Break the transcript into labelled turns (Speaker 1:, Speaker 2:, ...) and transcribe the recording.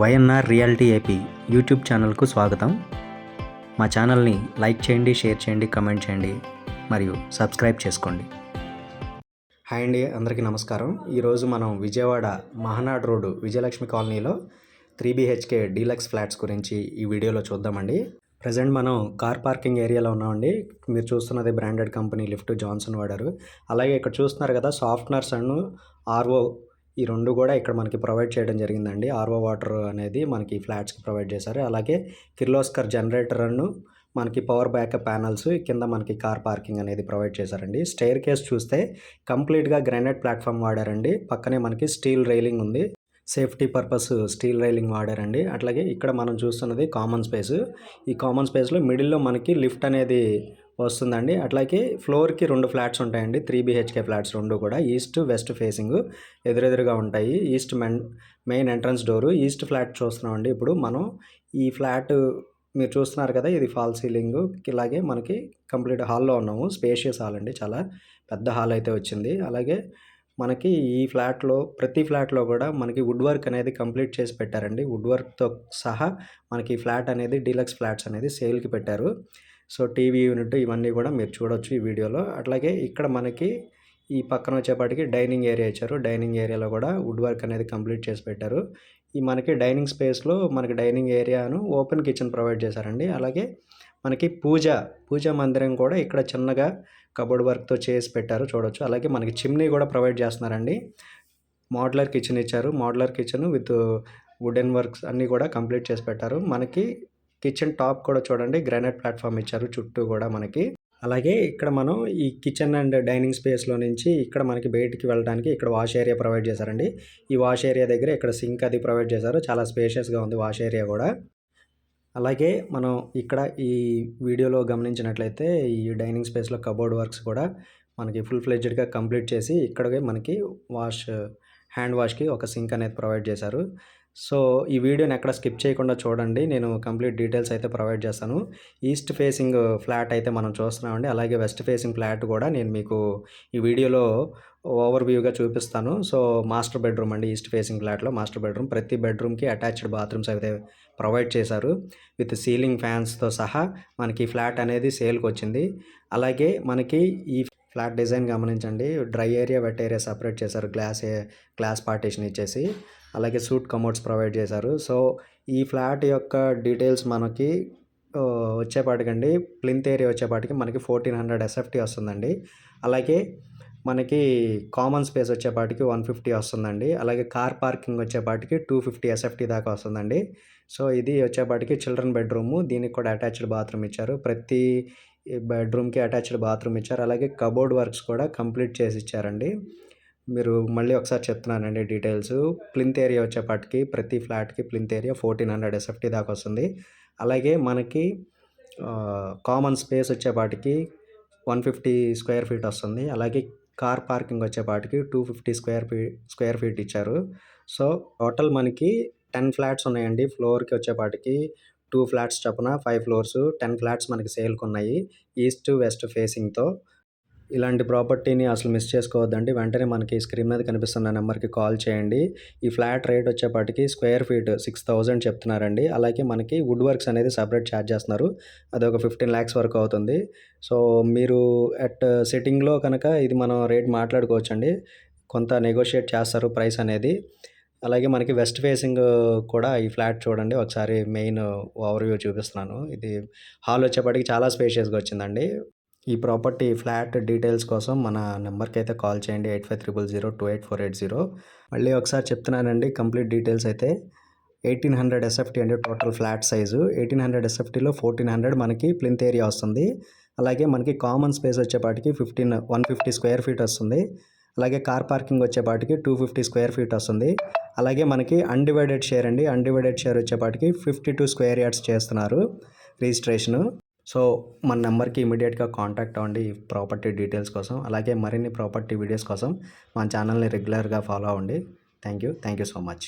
Speaker 1: YNR reality AP YouTube ఛానల్కు స్వాగతం. మా ఛానల్ని లైక్ చేయండి షేర్ చేయండి కమెంట్ చేయండి మరియు సబ్స్క్రైబ్ చేసుకోండి. హాయ్ అండి అందరికీ నమస్కారం. ఈరోజు మనం విజయవాడ మహానాడ్ రోడ్డు విజయలక్ష్మి కాలనీలో త్రీ బీహెచ్కే డీలక్స్ ఫ్లాట్స్ గురించి ఈ వీడియోలో చూద్దామండి. ప్రజెంట్ మనం కార్ పార్కింగ్ ఏరియాలో ఉన్నామండి. మీరు చూస్తున్నది బ్రాండెడ్ కంపెనీ లిఫ్ట్ జాన్సన్ వాడారు. అలాగే ఇక్కడ చూస్తున్నారు కదా సాఫ్ట్నర్స్ అండ్ ఆర్ఓ ఈ రెండు కూడా ఇక్కడ మనకి ప్రొవైడ్ చేయడం జరిగిందండి. ఆర్ఓ వాటర్ అనేది మనకి ఫ్లాట్స్కి ప్రొవైడ్ చేశారు. అలాగే కిర్లోస్కర్ జనరేటర్ను మనకి పవర్ బ్యాకప్ ప్యానల్స్ కింద మనకి కార్ పార్కింగ్ అనేది ప్రొవైడ్ చేశారండి. స్టైర్ కేస్ చూస్తే కంప్లీట్గా గ్రానైట్ ప్లాట్ఫామ్ వాడారండి. పక్కనే మనకి స్టీల్ రైలింగ్ ఉంది. సేఫ్టీ పర్పస్ స్టీల్ రైలింగ్ వాడారండి. అట్లాగే ఇక్కడ మనం చూస్తున్నది కామన్ స్పేస్. ఈ కామన్ స్పేస్లో మిడిల్లో మనకి లిఫ్ట్ అనేది వస్తుందండి. అట్లాగే ఫ్లోర్కి రెండు ఫ్లాట్స్ ఉంటాయండి. త్రీ బిహెచ్కే ఫ్లాట్స్ రెండు కూడా. ఈస్ట్ వెస్ట్ ఫేసింగ్ ఎదురెదురుగా ఉంటాయి. East men main entrance door. East flat చూస్తున్నామండి. ఇప్పుడు మనం ఈ ఫ్లాట్ మీరు చూస్తున్నారు కదా ఇది ఫాల్ సీలింగ్. ఇలాగే మనకి కంప్లీట్ హాల్లో ఉన్నాము. స్పేషియస్ హాల్ అండి చాలా. పెద్ద హాల్ అయితే వచ్చింది. అలాగే మనకి ఈ ఫ్లాట్లో ప్రతి ఫ్లాట్లో కూడా మనకి వుడ్ వర్క్ అనేది కంప్లీట్ చేసి పెట్టారండి. వుడ్ వర్క్తో సహా మనకి ఫ్లాట్ అనేది డీలక్స్ ఫ్లాట్స్ అనేది సేల్కి పెట్టారు. సో టీవీ యూనిట్ ఇవన్నీ కూడా మీరు చూడొచ్చు ఈ వీడియోలో. అట్లాగే ఇక్కడ మనకి ఈ పక్కన వచ్చేపాటికి డైనింగ్ ఏరియా ఇచ్చారు. డైనింగ్ ఏరియాలో కూడా వుడ్ వర్క్ అనేది కంప్లీట్ చేసి పెట్టారు. ఈ మనకి డైనింగ్ స్పేస్లో మనకి డైనింగ్ ఏరియాను ఓపెన్ కిచెన్ ప్రొవైడ్ చేశారండి. అలాగే మనకి పూజ పూజా మందిరం కూడా ఇక్కడ చిన్నగా కబోర్డ్ వర్క్తో చేసి పెట్టారు చూడొచ్చు. అలాగే మనకి చిమ్నీ కూడా ప్రొవైడ్ చేస్తున్నారండి. మోడ్లర్ కిచెన్ ఇచ్చారు. Modular kitchen with wooden works అన్నీ కూడా కంప్లీట్ చేసి పెట్టారు. మనకి కిచెన్ టాప్ కూడా చూడండి గ్రానైట్ ప్లాట్ఫామ్ ఇచ్చారు చుట్టూ కూడా మనకి. అలాగే ఇక్కడ మనం ఈ కిచెన్ అండ్ డైనింగ్ స్పేస్లో నుంచి ఇక్కడ మనకి బయటికి వెళ్ళడానికి ఇక్కడ వాష్ ఏరియా ప్రొవైడ్ చేశారండి. ఈ వాష్ ఏరియా దగ్గర ఇక్కడ సింక్ అది ప్రొవైడ్ చేశారు. చాలా స్పేషియస్గా ఉంది వాష్ ఏరియా కూడా. అలాగే మనం ఇక్కడ ఈ వీడియోలో గమనించినట్లయితే ఈ డైనింగ్ స్పేస్లో కబోర్డ్ వర్క్స్ కూడా మనకి ఫుల్ ఫ్లెడ్జ్డ్గా కంప్లీట్ చేసి ఇక్కడే మనకి వాష్ హ్యాండ్ వాష్కి ఒక సింక్ అనేది ప్రొవైడ్ చేశారు. సో ఈ వీడియోని ఎక్కడ స్కిప్ చేయకుండా చూడండి. నేను కంప్లీట్ డీటెయిల్స్ అయితే ప్రొవైడ్ చేస్తాను. ఈస్ట్ ఫేసింగ్ ఫ్లాట్ అయితే మనం చూస్తున్నామండి. అలాగే వెస్ట్ ఫేసింగ్ ఫ్లాట్ కూడా నేను మీకు ఈ వీడియోలో ఓవర్ వ్యూగా చూపిస్తాను. సో మాస్టర్ బెడ్రూమ్ అండి. ఈస్ట్ ఫేసింగ్ ఫ్లాట్లో మాస్టర్ బెడ్రూమ్. ప్రతి బెడ్రూమ్కి అటాచ్డ్ బాత్రూమ్స్ అయితే ప్రొవైడ్ చేశారు. విత్ సీలింగ్ ఫ్యాన్స్తో సహా మనకి ఫ్లాట్ అనేది సేల్కి వచ్చింది. అలాగే మనకి ఈ ఫ్లాట్ డిజైన్ గమనించండి. Dry area wet area separate చేశారు. గ్లాస్ గ్లాస్ పార్టీషన్ ఇచ్చేసి అలాగే సూట్ కమోడ్స్ ప్రొవైడ్ చేశారు. సో ఈ ఫ్లాట్ యొక్క డీటెయిల్స్ మనకి వచ్చేపాటికండి ప్లింత్ ఏరియా వచ్చేపాటికి మనకి ఫోర్టీన్ హండ్రెడ్ ఎస్ఎఫ్టీ వస్తుందండి. అలాగే మనకి కామన్ స్పేస్ వచ్చేపాటికి వన్ ఫిఫ్టీ వస్తుందండి. అలాగే కార్ పార్కింగ్ వచ్చేపాటికి టూ ఫిఫ్టీ ఎస్ఎఫ్టీ దాకా వస్తుందండి. సో ఇది వచ్చేపాటికి చిల్డ్రన్ బెడ్రూము. దీనికి కూడా అటాచ్డ్ బాత్రూమ్ ఇచ్చారు. ప్రతి బెడ్రూమ్కి అటాచ్డ్ బాత్రూమ్ ఇచ్చారు. అలాగే కబోర్డ్ వర్క్స్ కూడా కంప్లీట్ చేసి ఇచ్చారండి. మీరు మళ్ళీ ఒకసారి చెప్తున్నానండి డీటెయిల్స్. ప్లింత్ ఏరియా వచ్చేపాటికి ప్రతి ఫ్లాట్కి plinth area fourteen hundred SFT దాకా వస్తుంది. అలాగే మనకి కామన్ స్పేస్ వచ్చేపాటికి వన్ ఫిఫ్టీ స్క్వేర్ ఫీట్ వస్తుంది. అలాగే కార్ పార్కింగ్ వచ్చేపాటికి two fifty square fee square feet ఇచ్చారు. సో టోటల్ మనకి టెన్ ఫ్లాట్స్ ఉన్నాయండి. ఫ్లోర్కి వచ్చేపాటికి టూ ఫ్లాట్స్ చొప్పున ఫైవ్ ఫ్లోర్స్ టెన్ ఫ్లాట్స్ మనకి సేల్కి ఉన్నాయి ఈస్ట్ వెస్ట్ ఫేసింగ్తో. ఇలాంటి ప్రాపర్టీని అసలు మిస్ చేసుకోవద్దండి. వెంటనే మనకి స్క్రీన్ మీద కనిపిస్తున్న నెంబర్కి కాల్ చేయండి. ఈ ఫ్లాట్ రేట్ వచ్చేపాటికి స్క్వేర్ ఫీట్ సిక్స్ థౌజండ్ చెప్తున్నారండి. అలాగే మనకి వుడ్ వర్క్స్ అనేది సపరేట్ ఛార్జ్ చేస్తున్నారు. అది ఒక ఫిఫ్టీన్ ల్యాక్స్ వరకు అవుతుంది. సో మీరు అట్ సిట్టింగ్లో కనుక ఇది మనం రేట్ మాట్లాడుకోవచ్చండి. కొంత నెగోషియేట్ చేస్తారు ప్రైస్ అనేది. అలాగే మనకి వెస్ట్ ఫేసింగ్ కూడా ఈ ఫ్లాట్ చూడండి. ఒకసారి మెయిన్ ఓవర్వ్యూ చూపిస్తున్నాను. ఇది హాల్ వచ్చేప్పటికి చాలా స్పేషియస్గా వచ్చిందండి. ఈ ప్రాపర్టీ ఫ్లాట్ డీటెయిల్స్ కోసం మన నెంబర్కి అయితే కాల్ చేయండి. Eight five triple zero two eight four eight zero. మళ్ళీ ఒకసారి చెప్తున్నానండి కంప్లీట్ డీటెయిల్స్ అయితే ఎయిటీన్ హండ్రెడ్ ఎస్ఎఫ్టీ అంటే total flat size. Eighteen hundred ఎస్ఎఫ్టీలో fourteen hundred మనకి ప్లింత్ ఏరియా వస్తుంది. అలాగే మనకి కామన్ స్పేస్ వచ్చేపాటికి fifteen one fifty square feet వస్తుంది. అలాగే కార్ పార్కింగ్ వచ్చేపాటికి టూ ఫిఫ్టీ స్క్వేర్ ఫీట్ వస్తుంది. అలాగే మనకి అన్డివైడెడ్ షేర్ అండి. అన్డివైడెడ్ షేర్ వచ్చేపాటికి ఫిఫ్టీ టూ స్క్వేర్ యార్డ్స్ చేస్తున్నారు రిజిస్ట్రేషను సో మన నెంబర్కి ఇమీడియట్గా కాంటాక్ట్ అవ్వండి ఈ ప్రాపర్టీ డీటెయిల్స్ కోసం. అలాగే మరిన్ని ప్రాపర్టీ వీడియోస్ కోసం మన ఛానల్ని రెగ్యులర్గా ఫాలో అవ్వండి. Thank you thank you so much